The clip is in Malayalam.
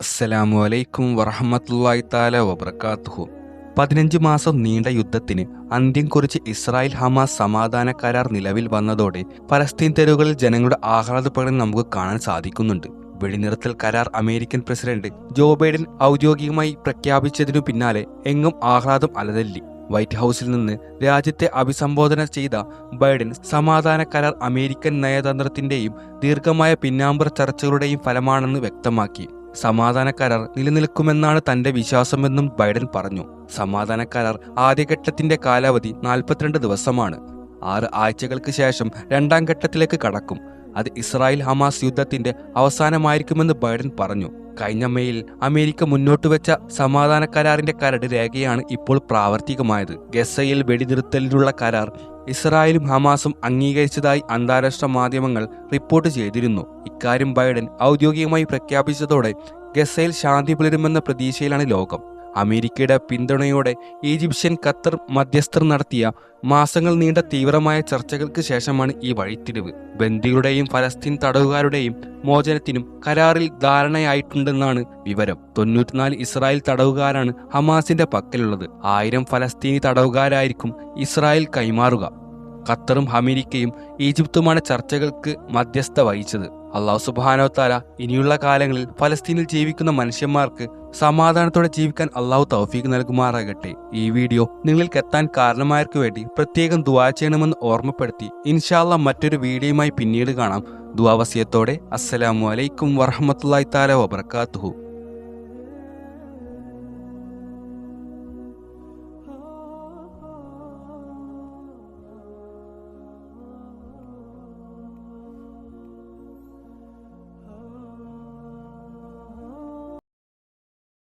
അസ്സലാമു അലൈക്കും വറഹമത്തല്ലായി താല വബർക്കാത്തുഹു പതിനഞ്ച് മാസം നീണ്ട യുദ്ധത്തിന് അന്ത്യം കുറിച്ച് ഇസ്രായേൽ ഹമാസ് സമാധാന കരാർ നിലവിൽ വന്നതോടെ പലസ്തീൻ തെരുവുകളിൽ ജനങ്ങളുടെ ആഹ്ലാദ പ്രകടനം നമുക്ക് കാണാൻ സാധിക്കുന്നുണ്ട്. വെടിനിർത്തൽ കരാർ അമേരിക്കൻ പ്രസിഡന്റ് ജോ ബൈഡൻ ഔദ്യോഗികമായി പ്രഖ്യാപിച്ചതിനു പിന്നാലെ എങ്ങും ആഹ്ലാദം അലതല്ലി. വൈറ്റ് ഹൗസിൽ നിന്ന് രാജ്യത്തെ അഭിസംബോധന ചെയ്ത ബൈഡൻ സമാധാന കരാർ അമേരിക്കൻ നയതന്ത്രത്തിന്റെയും ദീർഘമായ പിന്നാമ്പുറ ചർച്ചകളുടെയും ഫലമാണെന്ന് വ്യക്തമാക്കി. സമാധാന കരാർ നിലനിൽക്കുമെന്നാണ് തന്റെ വിശ്വാസമെന്നും ബൈഡൻ പറഞ്ഞു. സമാധാന കരാർ ആദ്യഘട്ടത്തിന്റെ കാലാവധി നാൽപ്പത്തിരണ്ട് ദിവസമാണ്. ആറ് ആഴ്ചകൾക്ക് ശേഷം രണ്ടാം ഘട്ടത്തിലേക്ക് കടക്കും. അത് ഇസ്രായേൽ ഹമാസ് യുദ്ധത്തിന്റെ അവസാനമായിരിക്കുമെന്ന് ബൈഡൻ പറഞ്ഞു. കഴിഞ്ഞ മെയിൽ അമേരിക്ക മുന്നോട്ട് വെച്ച സമാധാന കരാറിന്റെ കരട് രേഖയാണ് ഇപ്പോൾ പ്രാവർത്തികമായത്. ഗസയിൽ വെടിനിർത്തലിനുള്ള കരാർ ഇസ്രായേലും ഹമാസും അംഗീകരിച്ചതായി അന്താരാഷ്ട്ര മാധ്യമങ്ങൾ റിപ്പോർട്ട് ചെയ്തിരുന്നു. ഇക്കാര്യം ബൈഡൻ ഔദ്യോഗികമായി പ്രഖ്യാപിച്ചതോടെ ഗസയിൽ ശാന്തി പുലരുമെന്ന പ്രതീക്ഷയിലാണ് ലോകം. അമേരിക്കയുടെ പിന്തുണയോടെ ഈജിപ്ഷ്യൻ ഖത്തർ മധ്യസ്ഥർ നടത്തിയ മാസങ്ങൾ നീണ്ട തീവ്രമായ ചർച്ചകൾക്ക് ശേഷമാണ് ഈ വഴിത്തിരിവ്. ബന്ദികളുടെയും ഫലസ്തീൻ തടവുകാരുടെയും മോചനത്തിനും കരാറിൽ ധാരണയായിട്ടുണ്ടെന്നാണ് വിവരം. തൊണ്ണൂറ്റിനാല് ഇസ്രായേൽ തടവുകാരാണ് ഹമാസിന്റെ പക്കലുള്ളത്. ആയിരം ഫലസ്തീനി തടവുകാരായിരിക്കും ഇസ്രായേൽ കൈമാറുക. ഖത്തറും അമേരിക്കയും ഈജിപ്തുമാണ് ചർച്ചകൾക്ക് മധ്യസ്ഥ വഹിച്ചത്. അള്ളാഹു സുബാനോത്താല ഇനിയുള്ള കാലങ്ങളിൽ ഫലസ്തീനിൽ ജീവിക്കുന്ന മനുഷ്യന്മാർക്ക് സമാധാനത്തോടെ ജീവിക്കാൻ അള്ളാഹു തൗഫീഖ് നൽകുമാറാകട്ടെ. ഈ വീഡിയോ നിങ്ങൾക്ക് എത്താൻ കാരണമായവർക്ക് വേണ്ടി പ്രത്യേകം ദുവാ ചെയ്യണമെന്ന് ഓർമ്മപ്പെടുത്തി ഇൻഷാല്ല മറ്റൊരു വീഡിയോയുമായി പിന്നീട് കാണാം. ദുവാവസ്യത്തോടെ അസ്സലാമു അലൈക്കും വറഹമത്തല്ലായി താല വബർക്കാത്തുഹു